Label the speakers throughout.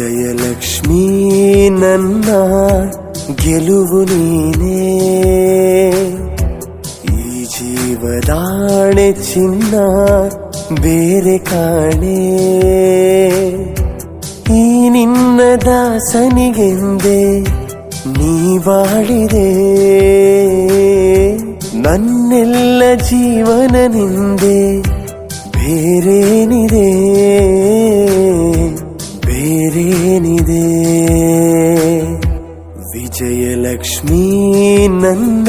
Speaker 1: ವಿಜಯಲಕ್ಷ್ಮೀ ನನ್ನ ಗೆಲುವು ನೀನೇ. ಈ ಜೀವದಾಣೆ ಚಿನ್ನ ಬೇರೆ ಕಾಣೆ. ಈ ನಿನ್ನ ದಾಸನಿಗೆಂದೇ ನೀ ಬಾಳಿದೆ. ನನ್ನೆಲ್ಲ ಜೀವನ ನಿಂದೆ ಬೇರೇನಿದೆ. ವಿಜಯಲಕ್ಷ್ಮೀ ನನ್ನ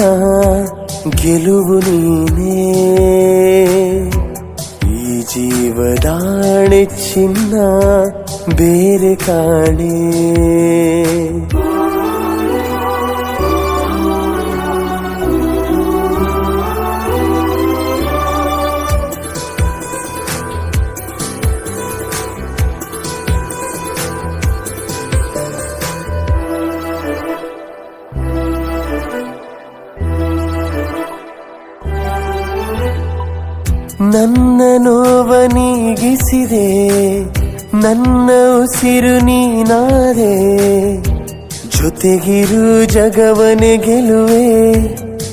Speaker 1: ಗೆಲುವು ನೀನೇ ಈ ಜೀವದಾಣೆ ಚಿನ್ನ ಬೇರೆ ಕಾಣೆ ನನ್ನ ನೋವ ನೀಗಿಸಿದೆ, ನನ್ನ ಉಸಿರು ನೀನಾದೆ. ಜೊತೆಗಿರು ಜಗವನೆ ಗೆಲುವೆ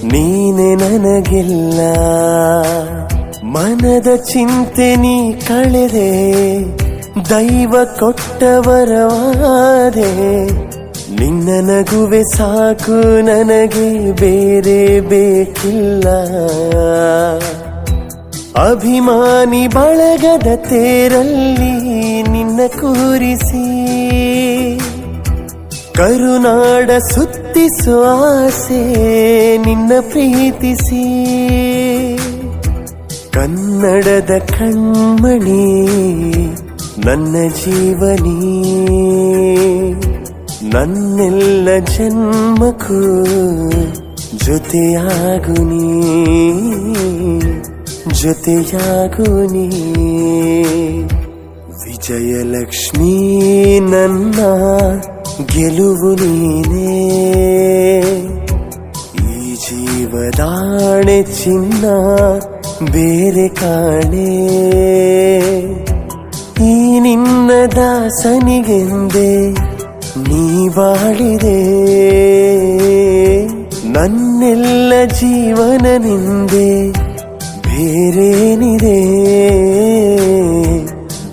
Speaker 1: ನೀನೆ ನನಗಿಲ್ಲ. ಮನದ ಚಿಂತೆ ನೀ ಕಳೆದೆ, ದೈವ ಕೊಟ್ಟವರವಾದೆ. ನಿನ್ನ ನಗುವೆ ಸಾಕು ನನಗೆ, ಬೇರೆ ಬೇಕಿಲ್ಲ. ಅಭಿಮಾನಿ ಬಳಗದ ತೇರಲ್ಲಿ ನಿನ್ನ ಕೂರಿಸಿ ಕರುನಾಡ ಸುತ್ತಿಸುವ ಆಸೆ ನಿನ್ನ ಪ್ರೀತಿಸಿ. ಕನ್ನಡದ ಕಣ್ಮಣಿ ನನ್ನ ಜೀವನಿ. ನನ್ನೆಲ್ಲ ಜನ್ಮಕ್ಕೂ ಜೊತೆಯಾಗು ನೀ ಜೊತೆಯಾಗು ನೀ ವಿಜಯಲಕ್ಷ್ಮೀ ನನ್ನ ಗೆಲುವು ನೀನೇ. ಈ ಜೀವದಾಣೆ ಚಿನ್ನ ಬೇರೆ ಕಾಣೆ. ಈ ನಿನ್ನ ದಾಸನಿಗೆಂದೇ ನೀ ಬಾಳಿದೆ. ನನ್ನೆಲ್ಲ ಜೀವನ ನಿಂದೆ ಬೇರೇನಿದೆ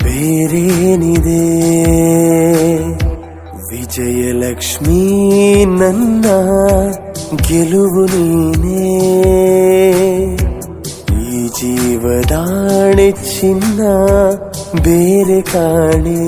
Speaker 1: ಬೇರೇನಿದೆ ವಿಜಯಲಕ್ಷ್ಮೀ ನನ್ನ ಗೆಲುವು ನೀನೇ ಈ ಜೀವದಾಣೆ ಚಿನ್ನ ಬೇರೆ ಕಾಣೆ